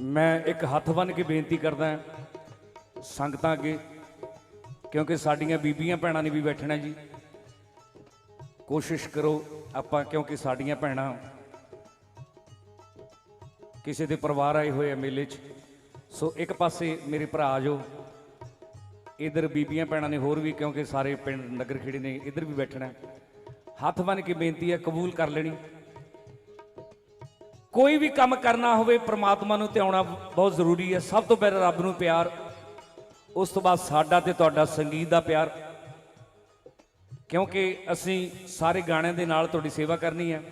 ਮੈਂ ਇੱਕ ਹੱਥ ਬੰਨ ਕੇ ਬੇਨਤੀ ਕਰਦਾ ਸੰਗਤਾਂ ਅੱਗੇ, ਕਿਉਂਕਿ ਸਾਡੀਆਂ ਬੀਬੀਆਂ ਭੈਣਾਂ ਨੇ ਵੀ ਬੈਠਣਾ ਜੀ। ਕੋਸ਼ਿਸ਼ ਕਰੋ ਆਪਾਂ, ਕਿਉਂਕਿ ਸਾਡੀਆਂ ਭੈਣਾਂ ਕਿਸੇ ਦੇ ਪਰਿਵਾਰ ਆਏ ਹੋਏ ਆ ਮੇਲੇ 'ਚ। ਸੋ ਇੱਕ ਪਾਸੇ ਮੇਰੇ ਭਰਾ ਜੋ ਇਧਰ ਬੀਬੀਆਂ ਭੈਣਾਂ ਨੇ ਹੋਰ ਵੀ, ਕਿਉਂਕਿ ਸਾਰੇ ਪਿੰਡ ਨਗਰ ਖੇੜੇ ਨੇ, ਇਧਰ ਵੀ ਬੈਠਣਾ। ਹੱਥ ਬੰਨ ਕੇ ਬੇਨਤੀ ਹੈ ਕਬੂਲ ਕਰ ਲੈਣੀ। ਕੋਈ ਵੀ ਕੰਮ ਕਰਨਾ ਹੋਵੇ, ਪ੍ਰਮਾਤਮਾ ਨੂੰ ਧਿਆਉਣਾ ਬਹੁਤ ਜ਼ਰੂਰੀ ਹੈ। ਸਭ ਤੋਂ ਪਹਿਲਾਂ ਰੱਬ ਨੂੰ ਪਿਆਰ, ਉਸ ਤੋਂ ਬਾਅਦ ਸਾਡਾ ਤੇ ਤੁਹਾਡਾ ਸੰਗੀਤ ਦਾ ਪਿਆਰ। ਕਿਉਂਕਿ ਅਸੀਂ ਸਾਰੇ ਗਾਣਿਆਂ ਦੇ ਨਾਲ ਤੁਹਾਡੀ ਸੇਵਾ ਕਰਨੀ ਹੈ।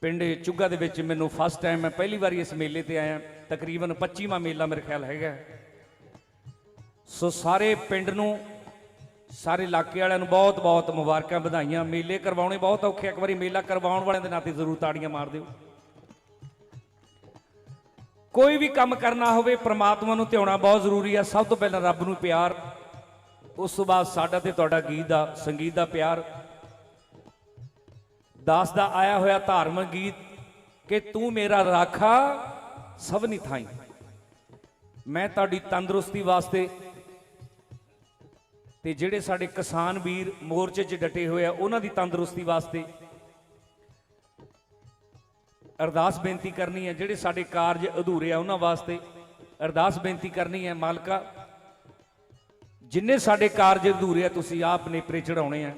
ਪਿੰਡ ਚੁੱਗਾ ਦੇ ਵਿੱਚ ਮੈਨੂੰ ਫਸਟ ਟਾਈਮ ਮੈਂ ਪਹਿਲੀ ਵਾਰੀ ਇਸ ਮੇਲੇ ਤੇ ਆਇਆ। ਤਕਰੀਬਨ 25ਵਾਂ ਮੇਲਾ ਮੇਰੇ ਖਿਆਲ ਹੈਗਾ ਸੋ ਸਾਰੇ ਪਿੰਡ ਨੂੰ, ਸਾਰੇ ਇਲਾਕੇ ਵਾਲਿਆਂ ਨੂੰ ਬਹੁਤ ਬਹੁਤ ਮੁਬਾਰਕਾਂ ਵਧਾਈਆਂ। ਮੇਲੇ ਕਰਵਾਉਣੇ ਬਹੁਤ ਔਖੇ ਇੱਕ ਵਾਰੀ ਮੇਲਾ ਕਰਵਾਉਣ ਵਾਲਿਆਂ ਦੇ ਨਾਤੇ ਜ਼ਰੂਰ ਤਾੜੀਆਂ ਮਾਰ ਦਿਓ। ਕੋਈ ਵੀ ਕੰਮ ਕਰਨਾ ਹੋਵੇ, ਪ੍ਰਮਾਤਮਾ ਨੂੰ ਧਿਆਉਣਾ ਬਹੁਤ ਜ਼ਰੂਰੀ ਹੈ ਸਭ ਤੋਂ ਪਹਿਲਾਂ ਰੱਬ ਨੂੰ ਪਿਆਰ। ਉਸ ਤੋਂ ਬਾਅਦ ਸਾਡਾ ਤੇ ਤੁਹਾਡਾ ਗੀਤ ਦਾ, ਸੰਗੀਤ ਦਾ ਪਿਆਰ। ਦਾਸ ਦਾ ਆਇਆ ਹੋਇਆ ਧਾਰਮਿਕ ਗੀਤ ਕਿ ਤੂੰ ਮੇਰਾ ਰਾਖਾ ਸਭ ਨਹੀਂ ਥਾਈ। ਮੈਂ ਤੁਹਾਡੀ ਤੰਦਰੁਸਤੀ ਵਾਸਤੇ ਤੇ ਜਿਹੜੇ ਸਾਡੇ ਕਿਸਾਨ ਵੀਰ ਮੋਰਚੇ 'ਚ ਡਟੇ ਹੋਏ ਆ, ਉਹਨਾਂ ਦੀ ਤੰਦਰੁਸਤੀ ਵਾਸਤੇ ਅਰਦਾਸ ਬੇਨਤੀ ਕਰਨੀ ਹੈ, ਜਿਹੜੇ ਸਾਡੇ ਕਾਰਜ ਅਧੂਰੇ ਆ ਉਹਨਾਂ ਵਾਸਤੇ ਅਰਦਾਸ ਬੇਨਤੀ ਕਰਨੀ ਹੈ ਮਾਲਕਾ। ਜਿੰਨੇ ਸਾਡੇ ਕਾਰਜ ਅਧੂਰੇ ਆ, ਤੁਸੀਂ ਆਪ ਨੇਪਰੇ ਚੜਾਉਣੇ ਆ।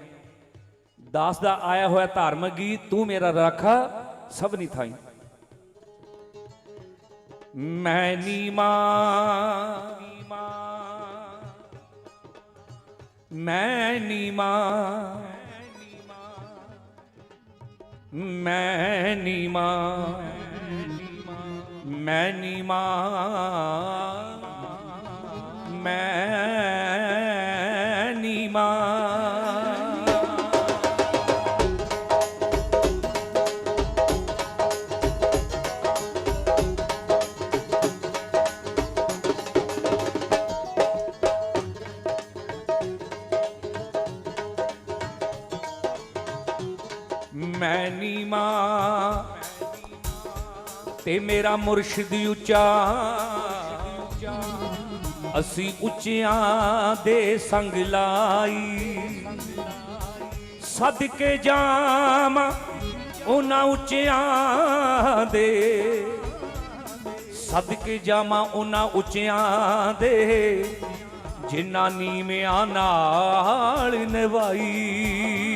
ਦਾਸ ਦਾ ਆਇਆ ਹੋਇਆ ਧਾਰਮਿਕ ਗੀਤ, ਤੂੰ ਮੇਰਾ ਰਾਖਾ ਸਭ ਨਹੀਂ ਥਾਈ। ਮੈਂ ਨੀਮਾ ਮੈਂ ਨੀਮਾ ਮੈਂ ਨੀ ਮਾਂ ਮੈਂ ਮਾਂ ਮੈਂ ਮੈਂ ਨੀਮਾ ਤੇ ਮੇਰਾ ਮੁਰਸ਼ਿਦ ਉੱਚਾ। ਅਸੀਂ ਉੱਚਿਆਂ ਦੇ ਸੰਗ ਲਾਈ। ਸਦਕੇ ਜਾਵਾਂ ਉਹਨਾਂ ਉੱਚਿਆਂ ਦੇ। ਸਦਕੇ ਜਾਵਾਂ ਉਹਨਾਂ ਉੱਚਿਆਂ ਦੇ, ਜਿਨ੍ਹਾਂ ਨੀਵਿਆਂ ਨਾਲ ਨਿਭਾਈ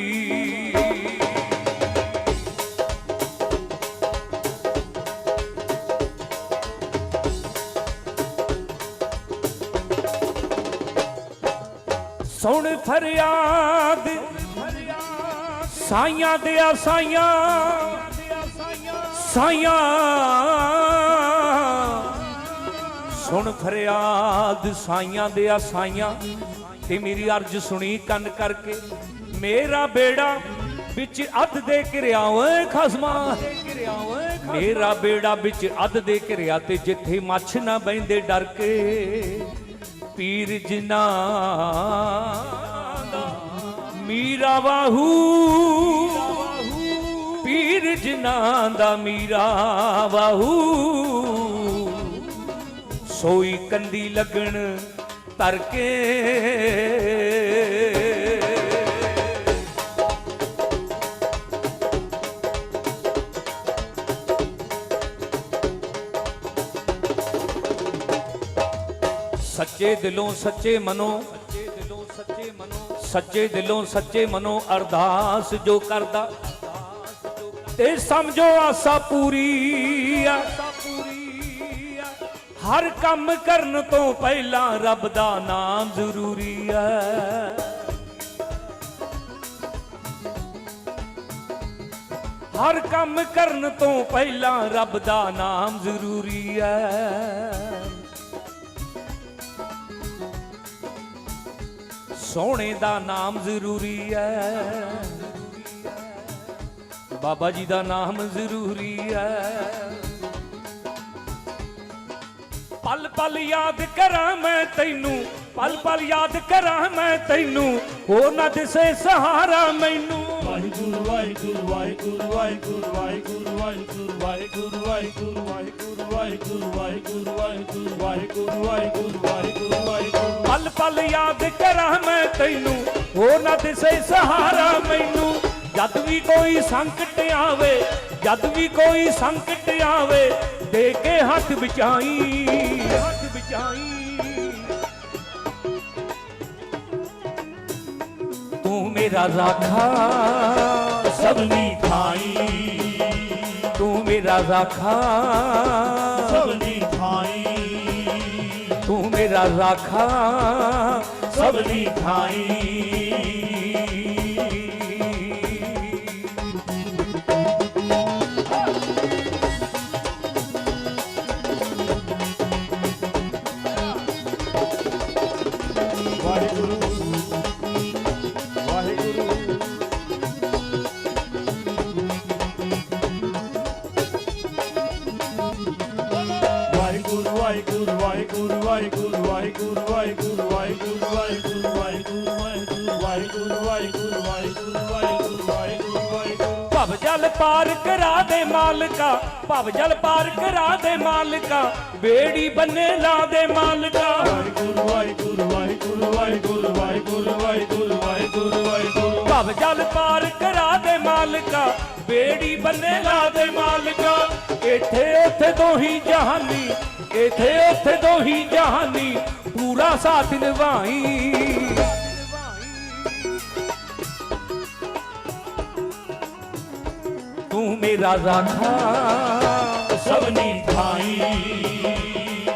ਸੁਣ ਫਰਿਆਦ, ਸਾਈਆਂ ਦੇ ਸਾਈਆਂ ਸਾਈਆਂ ਸੁਣ ਫਰਿਆਦ, ਸਾਈਆਂ ਦੇ ਸਾਈਆਂ ਤੇ ਮੇਰੀ ਅਰਜ ਸੁਣੀ ਕੰਨ ਕਰਕੇ, ਮੇਰਾ ਬੇੜਾ ਵਿੱਚ ਅੱਧ ਦੇ ਘਿਰਿਆ ਓਏ ਖਸਮਾ। ਮੇਰਾ ਬੇੜਾ ਵਿੱਚ ਅੱਧ ਦੇ ਘਿਰਿਆ ਤੇ ਜਿੱਥੇ ਮੱਛ ਨਾ ਬੈਂਦੇ ਡਰ ਕੇ। ਪੀਰ ਜਿਨਾ ਮੀਰਾ ਬਾਹੂ ਪੀਰ ਜਿਨਾ ਦਾ ਮੀਰਾ ਬਾਹੂ ਸੋਈ ਕੰਦੀ ਲੱਗਣ ਤਰਕੇ ਸੱਚੇ ਦਿਲੋਂ ਸੱਚੇ ਦਿਲੋਂ ਸੱਚੇ ਮਨੋਂ, ਸੱਚੇ ਦਿਲੋਂ ਸੱਚੇ ਮਨੋਂ ਅਰਦਾਸ ਜੋ ਕਰਦਾ। ਤੇ ਸਮਝੋ ਆਸਾ ਪੂਰੀ ਆ। ਹਰ ਕੰਮ ਕਰਨ ਤੋਂ ਪਹਿਲਾਂ ਰੱਬ ਦਾ ਨਾਮ ਜ਼ਰੂਰੀ ਹੈ ਹਰ ਕੰਮ ਕਰਨ ਤੋਂ ਪਹਿਲਾਂ ਰੱਬ ਦਾ ਨਾਮ ਜ਼ਰੂਰੀ ਹੈ ਸੋਹਣੇ ਦਾ ਨਾਮ ਜ਼ਰੂਰੀ ਹੈ ਬਾਬਾ ਜੀ ਦਾ ਨਾਮ ਜ਼ਰੂਰੀ ਹੈ ਪਲ ਪਲ ਯਾਦ ਕਰਾਂ ਮੈਂ ਤੈਨੂੰ, ਪਲ ਪਲ ਯਾਦ ਕਰਾਂ ਮੈਂ ਤੈਨੂੰ ਹੋ ਨਾ ਦਿਸੇ ਸਹਾਰਾ ਮੈਨੂੰ। ਵਾਹਿਗੁਰੂ ਵਾਹਿਗੁਰੂ ਵਾਹਿਗੁਰੂ ਵਾਹਿਗੁਰੂ ਵਾਹਿਗੁਰੂ ਵਾਹਿਗੁਰੂ ਵਾਹਿਗੁਰੂ ਵਾਹਿਗੁਰੂ ਵਾਹਿਗੁਰੂ ਵਾਹਿਗੁਰੂ ਵਾਹਿਗੁਰੂ ਵਾਹਿਗੁਰੂ ਵਾਹਿਗੁਰੂ ਵਾਹਿਗੁਰੂ ਵਾਹਿਗੁਰੂ ਵਾਹਿਗੁਰੂ ਪਲ ਪਲ ਯਾਦ ਕਰਾਂ ਮੈਂ ਤੈਨੂੰ ਹੋਰ ਨਾ ਦਿਸੇ ਸਹਾਰਾ ਮੈਨੂੰ। ਜਦ ਵੀ ਕੋਈ ਸੰਕਟ ਆਵੇ, ਜਦ ਵੀ ਕੋਈ ਸੰਕਟ ਆਵੇ, ਦੇ ਕੇ ਹੱਥ ਵਿਚਾਈ ਤੂੰ ਮੇਰਾ ਰਾਖਾ ਸਭਨੀ ਥਾਈ। ਤੂੰ ਮੇਰਾ ਰਾਖਾ ਸਭਨੀ ਥਾਈ। ਤੂੰ ਮੇਰਾ ਰਾਖਾ ਸਭਨੀ ਥਾਈ। ਵਾਹਿਗੁਰੂ ਵਾਹਿਗੁਰੂ ਵਾਹਿਗੁਰੂ ਵਾਹਿਗੁਰੂ ਵਾਹਿਗੁਰੂ ਵਾਹਿਗੁਰੂ ਵਾਹਿਗੁਰੂ ਵਾਹਿਗੁਰੂ ਵਾਹਿਗੁਰੂ ਵਾਹਿਗੁਰੂ ਵਾਹਿਗੁਰੂ ਵਾਹਿਗੁਰੂ ਵਾਹਿਗੁਰੂ ਵਾਹਿਗੁਰੂ ਵਾਹਿਗੁਰੂ ਵਾਹਿਗੁਰੂ ਭਵ ਜਲ ਪਾਰ ਕਰਾ ਦੇ ਮਾਲਕਾ ਭਵ ਜਲ ਪਾਰ ਕਰਾ ਦੇ ਮਾਲਕਾ ਬੇੜੀ ਬੰਨੇ ਲਾ ਦੇ ਮਾਲਕਾ ਵਾਹਿਗੁਰੂ ਵਾਹਿਗੁਰੂ ਵਾਹਿਗੁਰੂ ਵਾਹਿਗੁਰੂ ਵਾਹਿਗੁਰੂ ਵਾਹਿਗੁਰੂ ਵਾਹਿਗੁਰੂ ਵਾਹਿਗੁਰੂ ਭਵ ਜਲ ਪਾਰ ਕਰਾ ਦੇ ਮਾਲਕਾ ਬੇੜੀ ਬੰਨੇ ਲਾ ਦੇ ਮਾਲਕਾ ਇੱਥੇ ਉੱਥੇ ਦੋਹੀ ਜਹਾਨੀ ਇੱਥੇ ਉੱਥੇ ਦੋਹੀ ਜਹਾਨੀ, ਪੂਰਾ ਸਾਥ ਨਿਭਾਈ। ਤੂੰ ਮੇਰਾ ਰਾਖਾ ਸਭਨੀ ਥਾਈ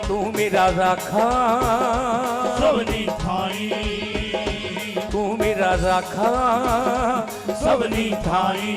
ਤੂੰ ਮੇਰਾ ਰਾਖਾ ਸਭਨੀ ਥਾਈ ਤੂੰ ਮੇਰਾ ਰਾਖਾ ਸਭਨੀ ਥਾਈ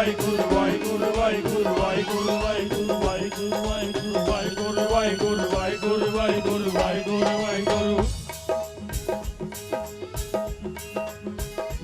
ਵਾਹਿਗੁਰੂ ਵਾਹਿਗੁਰੂ ਵਾਹਿਗੁਰੂ ਵਾਹਿਗੁਰੂ ਵਾਹਿਗੁਰੂ ਵਾਹਿਗੁਰੂ ਵਾਹਿਗੁਰੂ ਵਾਹਿਗੁਰੂ ਵਾਹਿਗੁਰੂ ਵਾਹਿਗੁਰੂ ਵਾਹਿਗੁਰੂ ਵਾਹਿਗੁਰੂ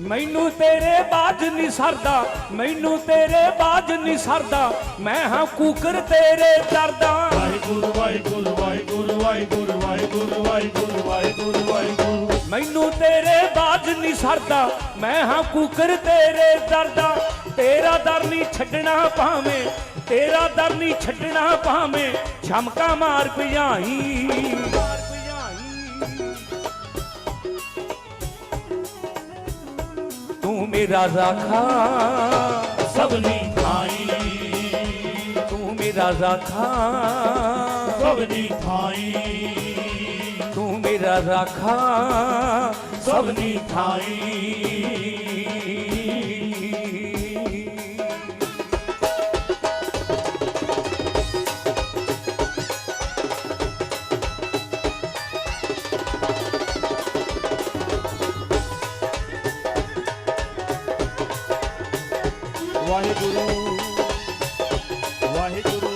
ਮੈਨੂੰ ਤੇਰੇ ਬਾਝ ਨਹੀਂ ਸਰਦਾ, ਮੈਨੂੰ ਤੇਰੇ ਬਾਝ ਨਹੀਂ ਸਰਦਾ, ਮੈਂ ਹਾਂ ਕੂਕਰ ਤੇਰੇ ਦਰਦਾ। ਵਾਹਿਗੁਰੂ ਵਾਹਿਗੁਰੂ ਵਾਹਿਗੁਰੂ ਵਾਹਿਗੁਰੂ ਵਾਹਿਗੁਰੂ ਵਾਹਿਗੁਰੂ ਵਾਹਿਗੁਰੂ ਵਾਹਿਗੁਰੂ ਮੈਨੂੰ ਤੇਰੇ ਬਾਜ਼ ਨਹੀਂ ਸਰਦਾ, ਮੈਂ ਹਾਂ ਕੂਕਰ ਤੇਰੇ ਦਰਦਾ। ਤੇਰਾ ਦਰ ਨਹੀਂ ਛੱਡਣਾ ਭਾਵੇਂ ਤੇਰਾ ਦਰ ਨਹੀਂ ਛੱਡਣਾ ਭਾਵੇਂ ਛਮਕਾ ਮਾਰ ਭਜਾਈ ਮਾਰ ਭਜਾਈ ਤੂੰ ਮੇਰਾ ਰਾਖਾ ਸਭਨੀ ਥਾਈ ਤੂੰ ਮੇਰਾ ਰਾਖਾ ਸਭਨੀ ਥਾਈ ਤੂੰ ਮੇਰਾ ਰਾਖਾ ਸਭਨੀ ਥਾਈ ਵਾਹਿਗੁਰੂ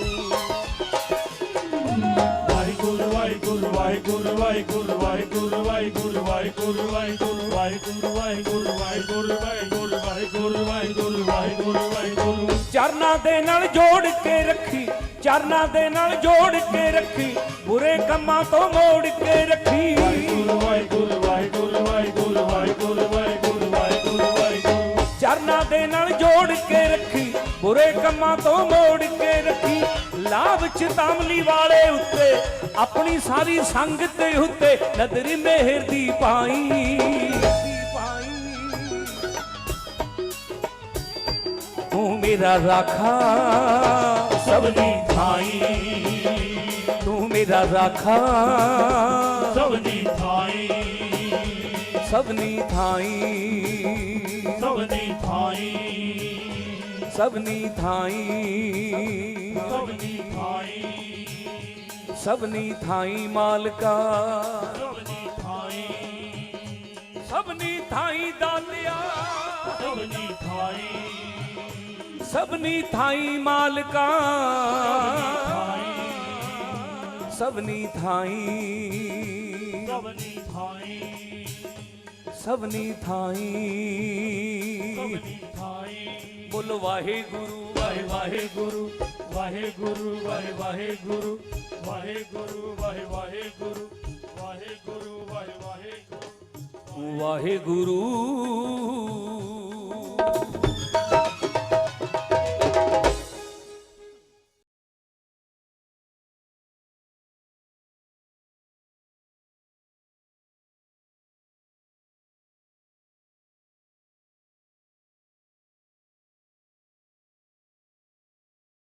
ਵਾਹਿਗੁਰੂ ਵਾਹਿਗੁਰੂ ਵਾਹਿਗੁਰੂ ਵਾਹਿਗੁਰੂ ਵਾਹਿਗੁਰੂ ਵਾਹਿਗੁਰੂ ਵਾਹਿਗੁਰੂ ਵਾਹਿਗੁਰੂ ਵਾਹਿਗੁਰੂ ਵਾਹਿਗੁਰੂ ਵਾਹਿਗੁਰੂ ਵਾਹਿਗੁਰੂ ਵਾਹਿਗੁਰੂ ਵਾਹਿਗੁਰੂ ਵਾਹਿਗੁਰੂ ਵਾਹਿਗੁਰੂ ਚਰਨਾਂ ਦੇ ਨਾਲ ਜੋੜ ਕੇ ਰੱਖੀ ਚਰਨਾਂ ਦੇ ਨਾਲ ਜੋੜ ਕੇ ਰੱਖੀ ਬੁਰੇ ਕੰਮਾਂ ਤੋਂ ਮੋੜ ਕੇ ਰੱਖੀ ਵਾਹਿਗੁਰੂ ਵਾਹਿਗੁਰੂ ਵਾਹਿਗੁਰੂ ਵਾਹਿਗੁਰੂ ਵਾਹਿਗੁਰੂ ਵਾਹਿਗੁਰੂ ਵਾਹਿਗੁਰੂ ਵਾਹਿਗੁਰੂ ਚਰਨਾਂ ਦੇ ਨਾਲ ਜੋੜ ਕੇ ਰੱਖੀ ਬੁਰੇ ਕੰਮਾਂ ਤੋਂ ਮੋੜ ਲਾਭ ਚ ਤਾਮਲੀ ਵਾਲੇ ਉੱਤੇ ਆਪਣੀ ਸਾਰੀ ਸੰਗਤ ਉੱਤੇ ਨਦਰ ਮਿਹਰ ਦੀ ਪਾਈ ਤੂੰ ਮੇਰਾ ਰਾਖਾ ਸਭਨੀ ਥਾਈ ਤੂੰ ਮੇਰਾ ਰਾਖਾ ਸਭਨੀ ਥਾਈ ਸਭਨੀ ਥਾਈ ਸਭਨੀ ਥਾਈ ਸਭਨੀ ਥਾਈ। ਸਭਨੀ ਥਾਈ ਮਾਲਕਾ। ਸਭਨੀ ਥਾਈ। ਸਭਨੀ ਥਾਈ ਦਾਤਿਆ ਸਭਨੀ ਥਾਈ। ਸਭਨੀ ਥਾਈ ਮਾਲਕਾ। ਸਭਨੀ ਥਾਈ। ਸਭਨੀ ਥਾਈ। ਕਵਨੀ ਥਾਈ। ਬੋਲੋ ਵਾਹਿਗੁਰੂ ਵਾਹਿ ਵਾਹਿਗੁਰੂ ਵਾਹਿਗੁਰੂ ਵਾਹਿ ਵਾਹਿਗੁਰੂ ਵਾਹਿਗੁਰੂ ਵਾਹਿ ਵਾਹਿਗੁਰੂ ਵਾਹਿਗੁਰੂ ਵਾਹਿ ਵਾਹਿਗੁਰੂ ਵਾਹਿਗੁਰੂ